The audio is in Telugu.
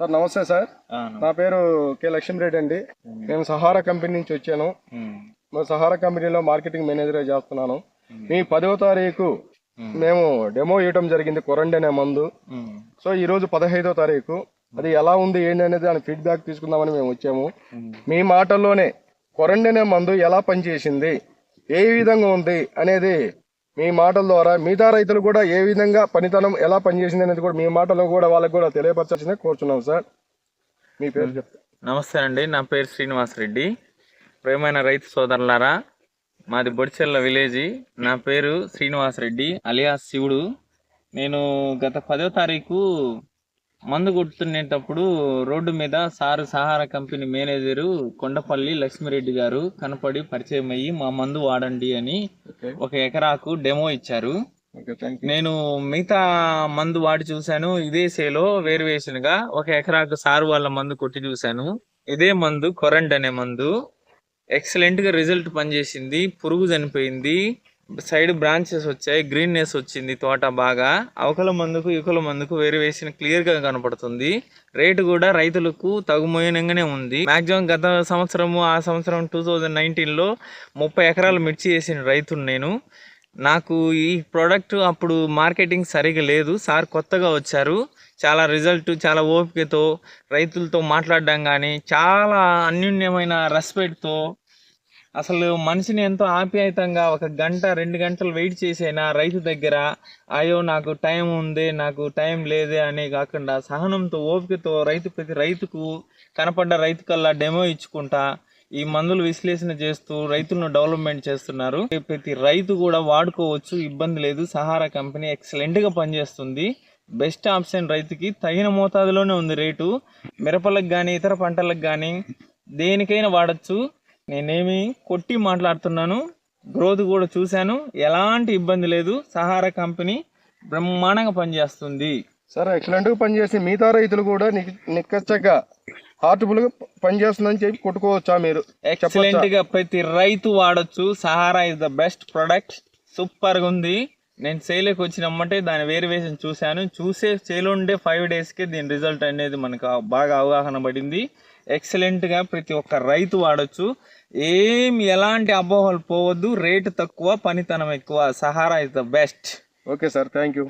సార్ నమస్తే సార్. నా పేరు కె. లక్ష్మీరెడ్డి అండి. మేము సహారా కంపెనీ నుంచి వచ్చాను. సహారా కంపెనీలో మార్కెటింగ్ మేనేజర్ చేస్తున్నాను. మీ పదవ తారీఖు మేము డెమో ఇవ్వడం జరిగింది కొరండి అనే మందు. సో ఈ రోజు పదహైదో తారీఖు. అది ఎలా ఉంది ఏంటి అనేది దాని ఫీడ్బ్యాక్ తీసుకుందామని మేము వచ్చాము. మీ మాటల్లోనే కొరండి అనే మందు ఎలా పనిచేసింది ఏ విధంగా ఉంది అనేది మీ మాటల ద్వారా మిగతా రైతులు కూడా ఏ విధంగా పనితనం ఎలా పనిచేసింది అనేది కూడా మీ మాటలో కూడా వాళ్ళకి కూడా తెలియపరచాల్సిందే కోరుచున్నాం సార్. మీ పేరు చెప్తాను నమస్తే అండి నా పేరు శ్రీనివాస్ రెడ్డి. ప్రేమైన రైతు సోదరులారా మాది బొడిచెల్ల విలేజ్. నా పేరు శ్రీనివాస్ రెడ్డి అలియాస్ శివుడు. నేను గత పదో తారీఖు మందు కొట్టుకునేటప్పుడు రోడ్డు మీద sir Sahara company manager Kondapalli Lakshmireddy గారు కనపడి పరిచయం అయ్యి మా మందు వాడండి అని ఒక ఎకరాకు డెమో ఇచ్చారు. నేను మిగతా మందు వాడి చూశాను. ఇదే సేలో వేరియేషన్గా ఒక ఎకరాకు సారు వాళ్ళ మందు కొట్టి చూశాను. ఇదే మందు కొరండ్ అనే మందు. ఎక్సలెంట్గా రిజల్ట్ పనిచేసింది. పురుగు చనిపోయింది. సైడ్ బ్రాంచెస్ వచ్చాయి గ్రీన్నెస్ వచ్చింది తోట బాగా. అవకల మందుకు ఇవకల మందుకు వేరివేషన్ క్లియర్గా కనపడుతుంది. రేటు కూడా రైతులకు తగుమోయనంగానే ఉంది. మాక్సిమం గత సంవత్సరము ఆ సంవత్సరం టూ థౌజండ్ నైన్టీన్లో ముప్పై ఎకరాలు మిర్చి వేసిన రైతును నేను. నాకు ఈ ప్రోడక్ట్ అప్పుడు మార్కెటింగ్ సరిగా లేదు. సార్ కొత్తగా వచ్చారు. చాలా రిజల్ట్ చాలా ఓపికతో రైతులతో మాట్లాడడం కానీ చాలా అన్యూన్యమైన రెస్పెక్ట్తో అసలు మనిషిని ఎంతో ఆప్యాయతంగా ఒక గంట రెండు గంటలు వెయిట్ చేసైనా రైతు దగ్గర అయ్యో నాకు టైం ఉంది నాకు టైం లేదే అనే కాకుండా సహనంతో ఓపికతో రైతు ప్రతి రైతుకు కనపడ్డ రైతు కల్లా డెమో ఇచ్చుకుంటా ఈ మందులు విశ్లేషణ చేస్తూ రైతులను డెవలప్మెంట్ చేస్తున్నారు. ప్రతి రైతు కూడా వాడుకోవచ్చు ఇబ్బంది లేదు. సహారా కంపెనీ ఎక్సలెంట్గా పనిచేస్తుంది. బెస్ట్ ఆప్షన్ రైతుకి తగిన మోతాదులోనే ఉంది రేటు. మిరపలకు కానీ ఇతర పంటలకు కానీ దేనికైనా వాడచ్చు. నేనేమి కొట్టి మాట్లాడుతున్నాను గ్రోత్ కూడా చూశాను. ఎలాంటి ఇబ్బంది లేదు. సహారా కంపెనీ బ్రహ్మాండంగా పనిచేస్తుంది. సార్ ఎక్సలెంట్గా పనిచేసి మిగతా రైతులు కూడా నిక్కచ్చగా హార్ట్ఫుల్గా పనిచేస్తుందని చెప్పి కొట్టుకోవచ్చా మీరు? ఎక్సలెంట్గా ప్రతి రైతు వాడొచ్చు. Sahara is the best product సూపర్గా ఉంది. నేను సేలోకి వచ్చినమ్మంటే దాని వేరియేషన్ చూశాను. చూసే సేలో ఉండే ఫైవ్ డేస్కే దీని రిజల్ట్ అనేది మనకు బాగా అవగాహన పడింది. ఎక్సలెంట్గా ప్రతి ఒక్క రైతు వాడొచ్చు. ఏం ఎలాంటి అపోహలు పోవద్దు. రేటు తక్కువ పనితనం ఎక్కువ. Sahara is the best. Okay sir. Thank you